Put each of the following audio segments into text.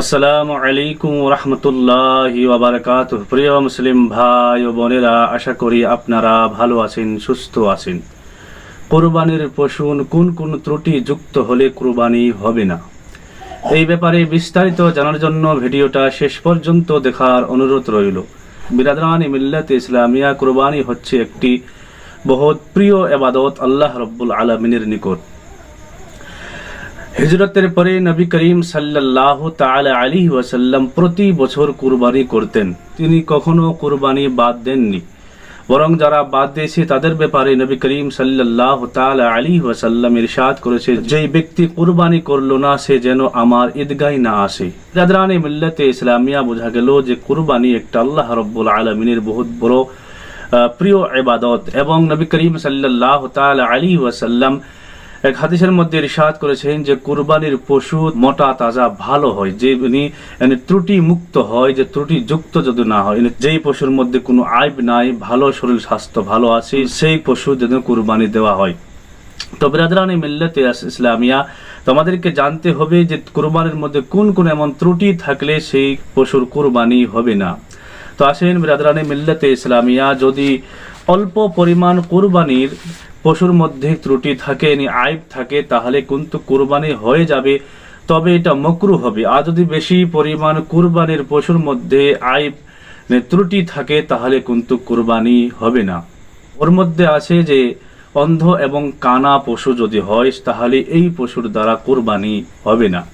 আসসালামু আলাইকুম রহমতুল্লাহ ওবরাকাত প্রিয় মুসলিম ভাই ও বোনেরা, আশা করি আপনারা ভালো আছেন, সুস্থ আছেন। কোরবানির পশুন কোন কোন ত্রুটি যুক্ত হলে কোরবানি হবে না? এই ব্যাপারে বিস্তারিত জানার জন্য ভিডিওটা শেষ পর্যন্ত দেখার অনুরোধ রইল। বিরাদরান মিল্লাত ইসলামিয়া, কোরবানি হচ্ছে একটি বহুত প্রিয় এবাদত আল্লাহ রব্বুল আলমিনের নিকট। হিজরতের পরে নবী করিম সাল্লাহ আলী ওয়াসাল্লাম প্রতি বছর কুরবানি করতেন। তিনি কখনো কুরবানি বাদ দেননি। বরং যারা বাদ দিয়েছে তাদের ব্যাপারে নবী করিম সাল্লাহ তালা আলী ওয়াসাল্লাম ইরশাদ করেছে, যেই ব্যক্তি কুরবানি করল না, সে যেন আমার ঈদগাই না আসে। রাদরানি মিল্লাতে ইসলামিয়া বোঝা গেল যে কুরবানি একটা আল্লাহ রব্বুল আলমিনের বহুত বড় প্রিয় এবাদত এবং নবী করিম সাল্লাহ তালা আলী ওয়াসাল্লাম এক হাদিসের মধ্যে ইরশাদ করেছেন যে, কুরবানির পশু মোটা, তাজা, ভালো হয়। যে মানে ত্রুটি মুক্ত হয়, যে ত্রুটি যুক্ত যদি না হয় মানে যেই পশুর মধ্যে কোনো আইব নাই, ভালো শরীর, স্বাস্থ্য ভালো আছে, সেই পশু যেন কুরবানি দেওয়া হয়। তো বিরাদরানি মিল্লাতে ইসলামিয়া তোমাদেরকে জানতে হবে যে, কুরবানির মধ্যে কোন কোন এমন ত্রুটি থাকলে সেই পশুর কুরবানি হবে না। তো আসেন বিরাদরানি মিল্লাতে ইসলামিয়া, যদি অল্প পরিমাণ কুরবানির পশুর মধ্যে ত্রুটি থাকে, নি আইব থাকে, তাহলে কিন্তু কুরবানি হয়ে যাবে। তবে এটা মকরু হবে। আর যদি বেশি পরিমাণ কুরবানির পশুর মধ্যে আইব ত্রুটি থাকে, তাহলে কিন্তু কুরবানি হবে না। ওর মধ্যে আছে যে, অন্ধ এবং কানা পশু যদি হয়, তাহলে এই পশুর দ্বারা কুরবানি হবে না।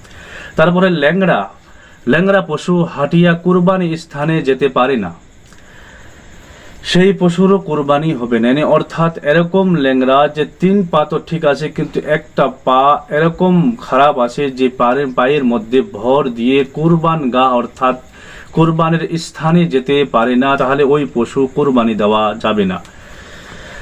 তারপরে ল্যাংড়া। ল্যাংড়া পশু হাটিয়া কুরবানি স্থানে যেতে পারে না। সেই পশুরও কোরবানি হবে। না মানে অর্থাৎ এরকম ল্যাংরা যে তিন পা তো ঠিক আছে, কিন্তু একটা পা এরকম খারাপ আছে যে পায়ের পায়ের মধ্যে ভর দিয়ে কুরবান গা অর্থাৎ কোরবানের স্থানে যেতে পারে না, তাহলে ওই পশু কোরবানি দেওয়া যাবে না।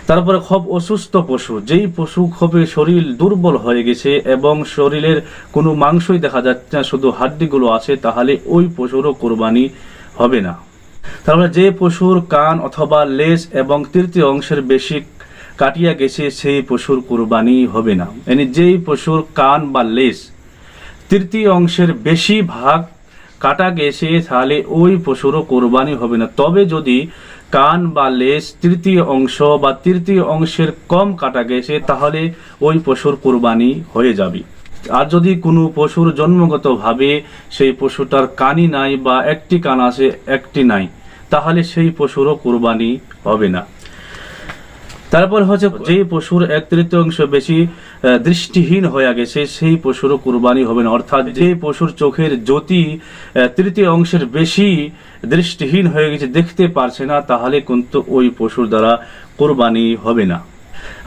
তারপরে খুব অসুস্থ পশু, যেই পশু খুবই শরীর দুর্বল হয়ে গেছে এবং শরীরের কোনো মাংসই দেখা যাচ্ছে না, শুধু হাড্ডিগুলো আছে, তাহলে ওই পশুরও কোরবানি হবে না। তারপরে যে পশুর কান অথবা লেজ এবং তৃতীয় অংশের বেশি কাটিয়া গেছে, সেই পশুর কোরবানি হবে না। মানে যেই পশুর কান বা লেজ তৃতীয় অংশের বেশি ভাগ কাটা গেছে, তাহলে ওই পশুরও কোরবানি হবে না। তবে যদি কান বা লেজ তৃতীয় অংশ বা তৃতীয় অংশের কম কাটা গেছে, তাহলে ওই পশুর কোরবানি হয়ে যাবে। আর যদি কোনো পশুর জন্মগতভাবে সেই পশুটার কানই নাই বা একটি কান আছে, একটি নাই তাহলে সেই পশুরও কোরবানি হবে না। তারপর হচ্ছে যে পশুর এক তৃতীয়াংশ বেশি দৃষ্টিহীন হয়ে গেছে, সেই পশুরও কুরবানি হবে না। অর্থাৎ যে পশুর চোখের জ্যোতি তৃতীয় অংশের বেশি দৃষ্টিহীন হয়ে গেছে, দেখতে পারছে না, তাহলে কিন্তু ওই পশুর দ্বারা কোরবানি হবে না।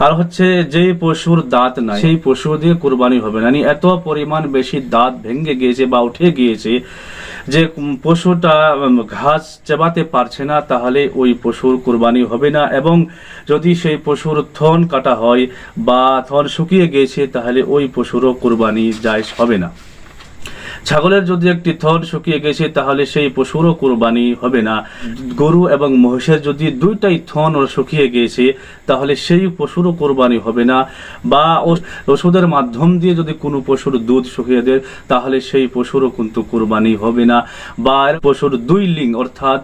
আর হচ্ছে যে পশুর দাঁত নাই, সেই পশু দিয়ে কোরবানি হবে না। মানে এত পরিমাণ বেশি দাঁত ভেঙে গিয়েছে বা উঠে গিয়েছে যে পশুটা ঘাস চেবাতে পারছে না, তাহলে ওই পশুর কোরবানি হবে না। এবং যদি সেই পশুর থন কাটা হয় বা থন শুকিয়ে গিয়েছে, তাহলে ওই পশুরও কোরবানি জায়জ হবে না। ছাগলের যদি একটি থর শুকিয়ে গেছে, তাহলে সেই পশুরও কোরবানি হবে না। গরু এবং মহিষের যদি দুইটাই থন শুকিয়ে গিয়েছে তাহলে সেই পশুরও কোরবানি হবে না। বা ওষুধের মাধ্যম দিয়ে যদি কোনো পশুর দুধ শুকিয়ে দেয়, তাহলে সেই পশুরও কিন্তু কোরবানি হবে না। বা পশুর দুই লিং, অর্থাৎ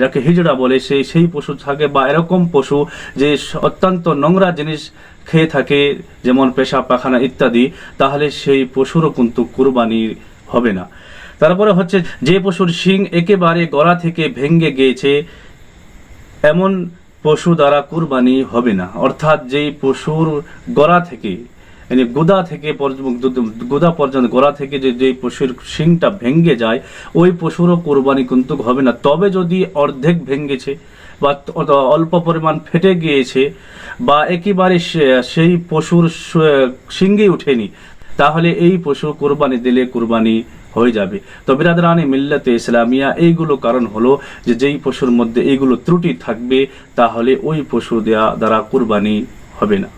যাকে হিজড়া বলে সেই সেই পশু থাকে। বা এরকম পশু যে অত্যন্ত নোংরা জিনিস খেয়ে থাকে, যেমন পেশাব, পাখানা ইত্যাদি, তাহলে সেই পশুরও কিন্তু কুরবানি হবে না। তারপরে হচ্ছে, যে পশুর শিং একেবারে গলা থেকে ভেঙ্গে গিয়েছে, এমন পশু দ্বারা কুরবানি হবে না। অর্থাৎ যেই পশুর গলা থেকে মানে গুদা থেকে গুদা পর্যন্ত, গলা থেকে যে যে পশুর শিংটা ভেঙ্গে যায়, ওই পশুরও কোরবানি কিন্তু হবে না। তবে যদি অর্ধেক ভেঙ্গেছে বা অল্প পরিমাণ ফেটে গিয়েছে বা একেবারে সেই পশুর শিঙ্গে উঠেনি, তাহলে এই পশু কোরবানি দিলে কোরবানি হয়ে যাবে। তো বিরাদরানি মিল্লাতে ইসলামিয়া, এইগুলো কারণ হলো যে যেই পশুর মধ্যে এইগুলো ত্রুটি থাকবে, তাহলে ওই পশু দেয়া দ্বারা কোরবানি হবে না।